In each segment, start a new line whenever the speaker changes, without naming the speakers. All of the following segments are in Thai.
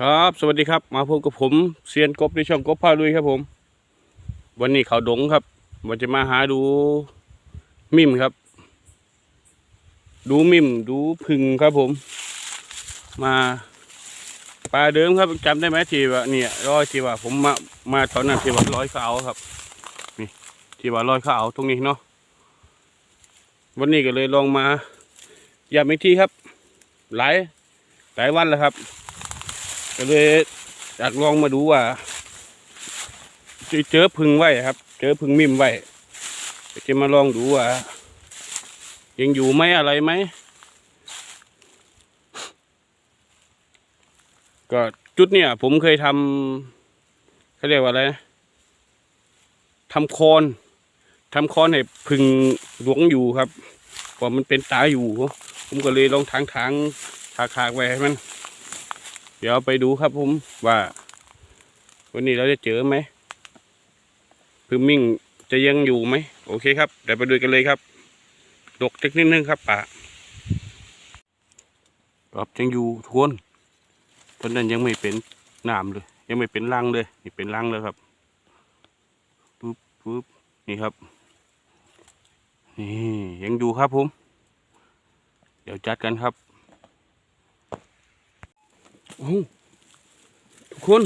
ครับสวัสดีครับ มาพบกับผมเซียนกบในช่องกบพาลุยครับผม วันนี้เขาดงครับวันจะมาหาดูมิมครับ ดูมิมดูพึ่งครับผม มาปลาเดิมครับจำได้ไหมที่ว่าเนี่ยร้อยที่ว่าผมมามาตอนนั้นที่ว่าร้อยเขาเอาครับนี่ที่ว่าร้อยเขาเอาตรงนี้เนาะวันนี้ก็เลยลองมาย้ำอีกทีครับ หลายหลายวันแล้วครับ ก็เลยอยากลองมาดูว่าจะเจอพึ่งไว้ครับ เจอพึ่งมิมไว้จะมาลองดูว่ายังอยู่ไหมอะไรไหมก็จุดเนี่ย ผมเคยทำเขาเรียกว่าอะไรทำโคนทำโคนให้พึ่งหลวงอยู่ครับพราะมันเป็นตาอยู่ ผมก็เลยลองทางทางๆถากๆไว้ให้มัน เดี๋ยวไปดูครับผมว่า วันนี้เราจะเจอไหมพึ่งมิ่งจะยังอยู่ไหมโอเคครับเดี๋ยวไปดูกันเลยครับดกเทคนิดนึงครับป่าครับยังอยู่ทวนตอนนั้นยังไม่เป็นน้ำเลย ยังไม่เป็นรังเลยนี่เป็นรังเลยครับปุ๊บปุ๊บนี่ครับนี่ยังอยู่ครับผม เดี๋ยวจัดกันครับ โอ้ทุกคน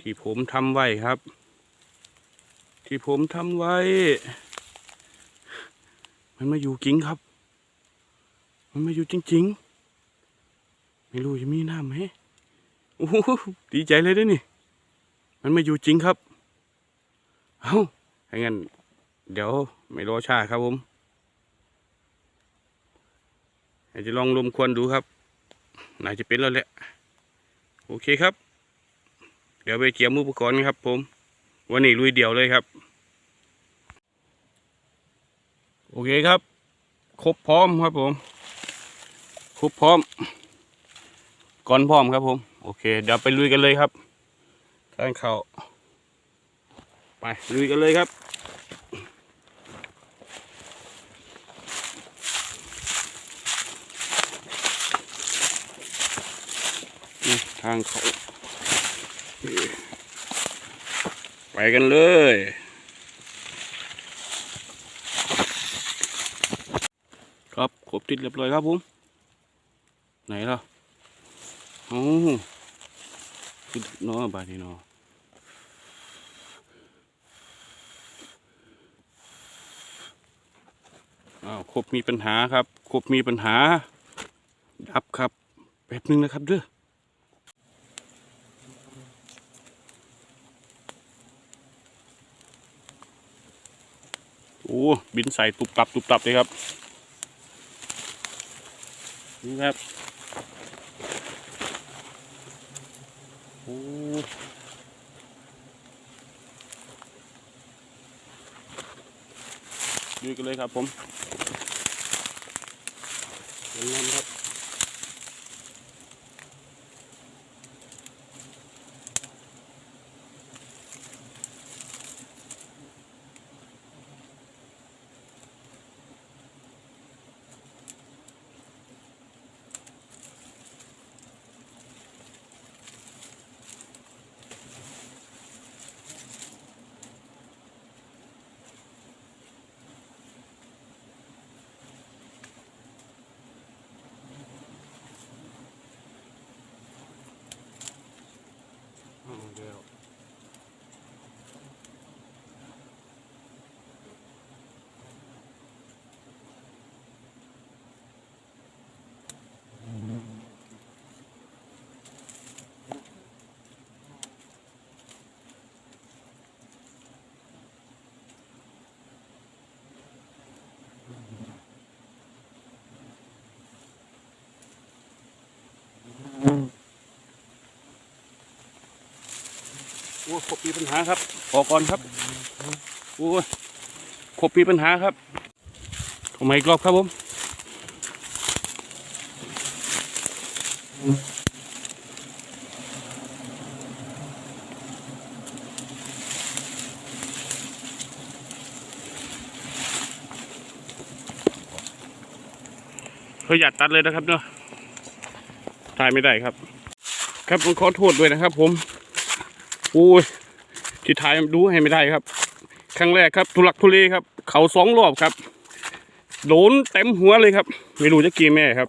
ที่ผมทำไว้ครับ ที่ผมทำไว้ มันมาอยู่จริงครับ มันมาอยู่จริง ๆ ไม่รู้จะมีน้ำไหมโอ้ดีใจเลยด้วยนี่ มันมาอยู่จริงครับ เอาถ้างั้น เดี๋ยวไม่รอช้าครับผมเดี๋ยวจะลองลมควันดูครับ น่าจะเป็นแล้วแหละ โอเคครับ เดี๋ยวไปเกี่ยมอุปกรณ์ครับผม วันนี้ลุยเดี่ยวเลยครับ โอเคครับ ครบพร้อมครับผม ครบพร้อม ก่อนพร้อมครับผม โอเค เดี๋ยวไปลุยกันเลยครับทางเขาไปลุยกันเลยครับางเขาไปกันเลย ครับครบติดเรียบร้อยครับผมไหนล่ะโอ้คือเนอบาดนีเนออ้าวครบมีปัญหาครับครบมีปัญหา ดับครับแป๊บนึงนะครับเด้อ อ้บินใส่ตุบตับตุบตับเลยครับนี่ครับโอ้ดูกันเลยครับผมเห็นน้ำครับ โอ้ครบมีปัญหาครับขอก่อนครับโอ้ยครบมีปัญหาครับทำไมอีกรอบครับผมเพื่อยัดตัดเลยนะครับเนาะถ่ายไม่ได้ครับ ครับต้องขอโทษด้วยนะครับผม อ้ยที่ถ่ายดูให้ไม่ได้ครับ ครั้งแรกครับทุลักทุเลครับ เขาสองรอบครับ โดนเต็มหัวเลยครับ ไม่รู้จะกี่แม่ครับ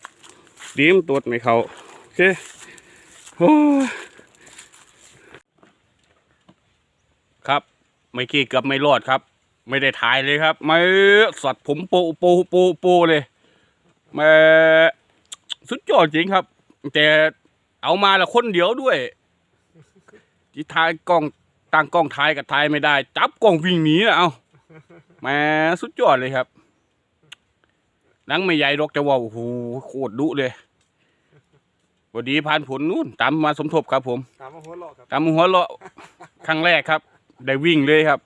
ดีมตัวไม่เขาโอเคโอ้ครับไม่กี่เกือบไม่รอดครับ ไม่ได้ถ่ายเลยครับไม่สัตว์ผมโปโปโปโปเลยแมาสุดยอดจริงครับ แต่เอามาละคนเดียวด้วย ที่ถ่ายกล้องตั้งกล้องถ่ายกับถ่ายไม่ได้ จับกล้องวิ่งหนีนะเอาแหมาสุดยอดเลยครับหนังไม่ใหญ่หรอกแต่ว่าโอ้โหโคตรดุเลยพอดีผ่านผลนู่นตามมาสมทบครับ ผม
ถามว่าหัวเราะครับ
ตามหัวเราะครั้งแรกครับ ได้วิ่งเลยครับ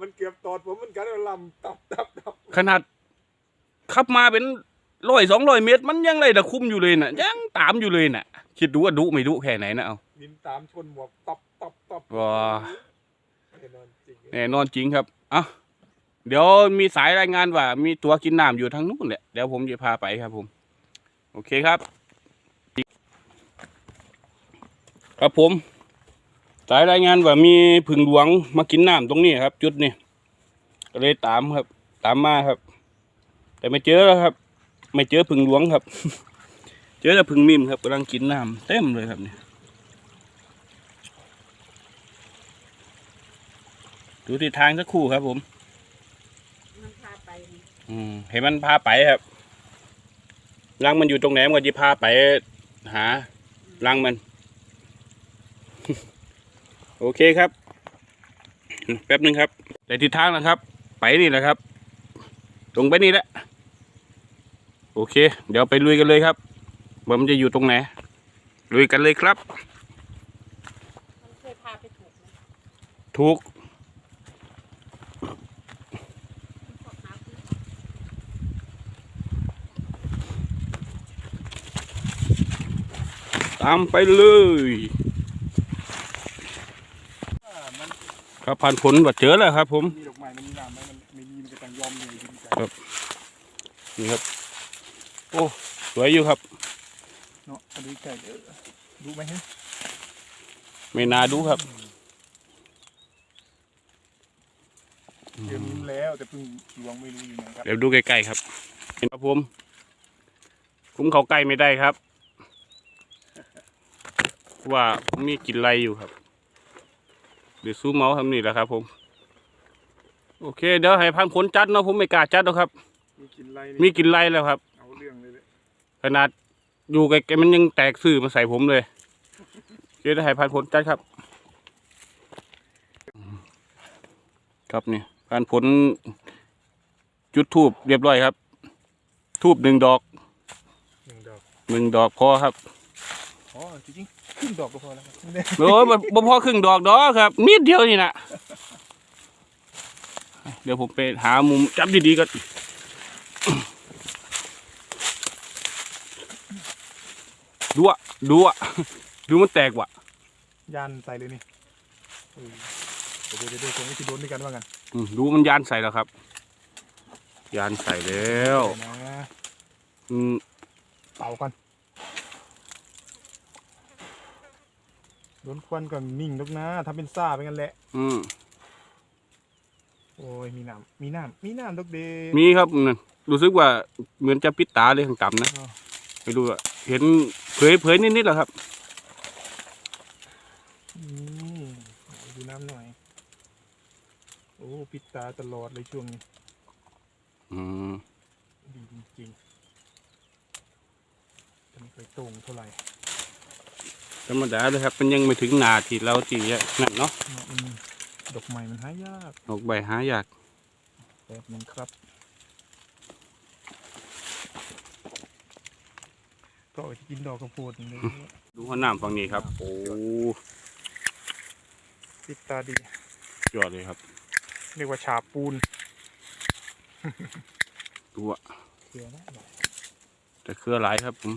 มันเกือบตอดผมเหมันกันลำตับตับตับ
ขนาดขับมาเป็นร้อยสองร้อยเมตร มันยังไรตะคุ่มอยู่เลยน่ะ ยังตามอยู่เลยน่ะ คิดดูว่าดุไม่ดุแค่ไหนนะเอา
ดินตามชนหมวกตบตบตบ
ว้า
แน่นอนจริง
แน่นอนจริงครับอะเดี๋ยวมีสายรายงานว่า มีตัวกินน้ำอยู่ทางนู้นแหละเดี๋ยวผมจะพาไปครับผม โอเคครับ ครับผม สายรายงานว่ามีผึ่งหลวงมากินน้ำตรงนี้ครับ จุดนี้ก็เลยตามครับ ตามมาครับ แต่ไม่เจอแล้วครับ ไม่เจอผึ่งหลวงครับ เจอแต่ผึ่งมิมครับกำลังกินน้ำเต็มเลยครับเนี่ย ดูทิศทางสักครู่ครับ ผม
มันพาไปนี่
อืมให้มันพาไปครับรังมันอยู่ตรงไหนมันก็จะพาไป หารังมัน โอเคครับ แป๊บหนึ่งครับแต่ทิศทางนะครับ ไปนี่แหละครับ ตรงไปนี่แหละ โอเค เดี๋ยวไปลุยกันเลยครับว่ามันจะอยู่ตรงไหนลุยกันเลยครับ
มันเคยพาไปถูกไหม
ถูก
ขอหาซื้อ
ตามไปเลย
อ่ามัน
ครับผ่านผลว่าเจอแล้วครับ ผม
มีดอกไม้มันมีน้ำไหมมันไม่มีมันก็ต้องยอมเลยดีใจ
ครับนี่ครับ โอ้สวยอยู่ครับ
เนาะเอาดูไก่เด้อดูไหมฮะ
ไม่น่าดูครับ
เดี๋ยวนี้แล้วแต่เพิ่งหลวงไม่รู้อยู่ไหนครับ
เดี๋ยวดูใกล้ๆครับ เห็นครับผมคุ้มเขาใกล้ไม่ได้ครับ ว่ามีกลินไรอยู่ครับ เดี๋ยวซูมเมาส์ทำนี่แหละครับ ผม โอเค เดี๋ยวให้พันผลจัดเนาะผมไม่กล้าจัดหรอกครับ
มีกินไร
มี
นี่
กลินไรแล้วครับ
เอาเรื่องเลยเลย
ขนาดอยู่ไกลๆมันยังแตกสื่อมาใส่ผมเลยเดี๋ยวให้พันผลจัดครับ ครับนี่พันผลจุดทูบเรียบร้อยครับ ทูบหนึ่งดอก
หนึ่งดอก
หนึ่งดอกพอครับ
อ๋อจริงๆครึ่งดอกก็พอแล้วครับไม่ได้
โอ้ยบ่บ่พอครึ่งดอกดอกครับนิดเดียวนี่นะเดี๋ยวผมไปหามุมจับดีๆก่อนดูอะดูอะดูมันแตกว่ะ
ยานใส่เลยนี่เออเดี๋ยวเดี๋ยวเดี๋ยวผมจะโดนด้วยกันว่ากัน
อืมดูมันยานใส่แล้วครับ ยานใส่แล้ว
เดี๋ยนะ
อืม
เป่าก่อน โดนควันก่อนนิ่งลูกนะทำเป็นซ่าเป็นกันแหละ
อืม
โอ้ยมีน้ำมีน้ำมีน้ำดอกเด
มีครับนั่นรู้สึกว่าเหมือนจะปิดตาเลยข้างต่ำนะ
อ้าว
ไม่รู้อะเห็นเผยเผยนิดๆแหละครับ
อืมดูน้ำหน่อย โอ้ปิดตาตลอดเลยช่วงนี้
อืม
ดีจริงๆจะไม่ค่อยตรงเท่าไหร่
ธรรมดาเลยครับ มันยังไม่ถึงหนาที่เราจีนั่นเนาะ
เนาะมันดอกไม้มันหายาก
ออกใบหายาก
แป๊บนึงครับก็เอาไปกินดอกกระโพดนี่เลย
ดูหัวหน้าฝั่งนี้ครับ โอ้
ปิดตาดี
ยอดเลยครับ
เรียกว่าฉาบปูน
ดูอะ
เกลือนะ
แต่เครือหลายครับผม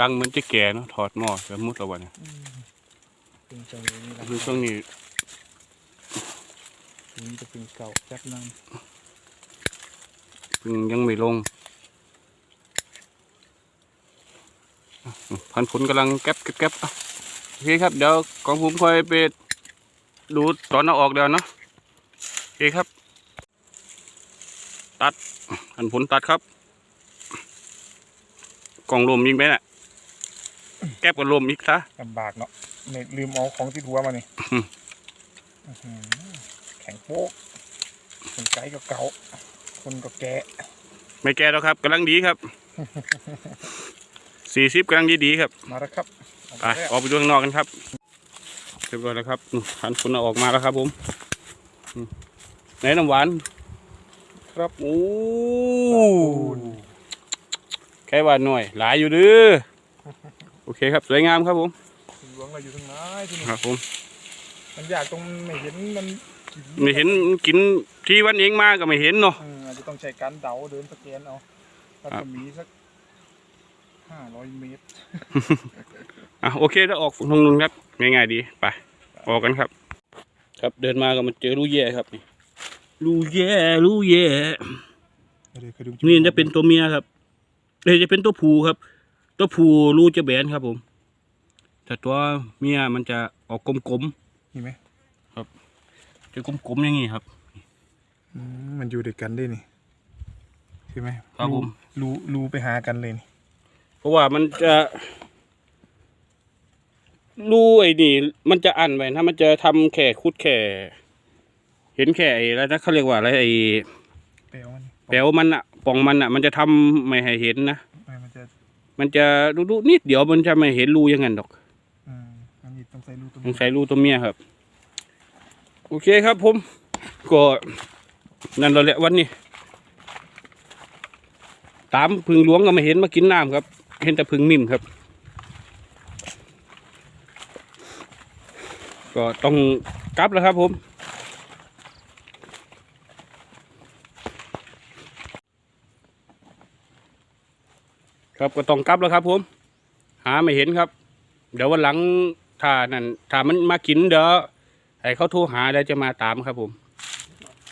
รังเหมือนจะแก่เนาะถอดหม้อแล้วมุดเอาไว้เนี่ย
อืมเป็นจังเลยนี่นะ
คือช่วงนี้
ถึงจะเป็นเก่าจักน้
เพิ่งยังไม่ลง พันผลกำลังแก๊บแก๊บแก๊บอะโอเคครับ เดี๋ยวของผมค่อยไปดูตอนเอาออกเดี๋ยวเนาะโอเคครับ ตัดพันผลตัดครับ กล่องลมยิงไปน่ะ แก๊บกับลมอีกซะ
ลำบากเนาะเนี่ยลืมเอาของที่หัวมานี่
อืม
อื้อหือแข็งโป๊กคนไกลก็เก่า คนก็แก่
ไม่แก่แล้วครับกำลังดีครับสี่สิบกำลังดีดีๆครับ
มาแล้วครับ
ไปออกไปดูข้างนอกกันครับเรียบร้อยแล้วครับอืมพันผลเอาออกมาแล้วครับผมอืมไหนน้ำหวาน
ครับ
โอ้แค่ว่าหน่อย หลายอยู่เด้อ โอเคครับสวยงามครับผม
หลวงเราอยู่ตรงไหนที่นี่
ครับผม
มันอยากตรงไม่เห็นมันกิน
ไม่เห็นกินที่วันเองมาก็ไม่เห็นเนาะ
เอออาจจะต้องใช้การเดาเดินสแกนเอาถ้า
ครั
จะ
บ
มีสักห้าร้อยเมตร
อะโอเคถ้าออกตรงนู้นครับง่ายๆดีไปออกกันครับ ครับเดินมาก็มาเจอลูกแย่ครับนี่ลูกแย่ลูกแย่
เดี๋ยวเคยดู
นี่จะเป็นตัวเมียครับเอ้ยจะเป็นตัวผู้ครับ ตัวผู้ลูกจะแบนครับผม แต่ตัวเมียมันจะออกกลม
นี่ไหม
ๆจะกลมๆอย่างนี้ครับ
อืมมันอยู่ด้วยกันได้นี่ใช่ไหม
ครับผม
รูรูไปหากันเลยนี่
เพราะว่ามันจะรูไอ้นี่ มันจะอันไว้ถ้ามันจะทำแข่คุดแข่ เห็นแข่ไอ้แล้วนะเขาเรียกว่าอะไรไอ้
แปลว่านี่
แปลวมันอะป่องมันอะมันจะทำไม่ให้เห็นนะ
ไม่มันจะ
มันจะรูๆนิดเดียวมันจะไม่เห็นรูอย่างนั้นดอก
อืมอันนี้ต้องใส่รูตรง
ต้องใส่รูตัวเมียครับ โอเคครับผม ก็นั่นเราแหละวันนี้ ตามพึ่งหลวงก็ไม่เห็นมากินน้ำครับ เห็นแต่พึ่งมิ่มครับ ก็ต้องกลับแล้วครับผม ครับก็ต้องกลับแล้วครับ ผม หาไม่เห็นครับ เดี๋ยววันหลังถ้านั่นถ้ามันมากินเดี๋ยวให้เขาโทรหาแล้วจะมาตามครับผม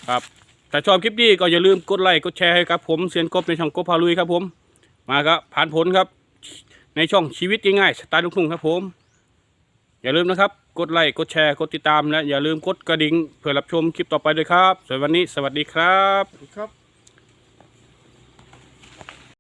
ครับถ้าชอบคลิปนี้ก็อย่าลืมกดไลค์กดแชร์ให้ครับผมเซียนกบในช่องกบพาลุยครับผม มาครับผ่านผลครับ ในช่องชีวิตง่ายๆสไตล์ลูกทุ่งครับผม อย่าลืมนะครับ กดไลค์กดแชร์กดติดตามและอย่าลืมกดกระดิ่งเพื่อรับชมคลิปต่อไปด้วยครับสวันนี้สวัสดีครับ
ครับ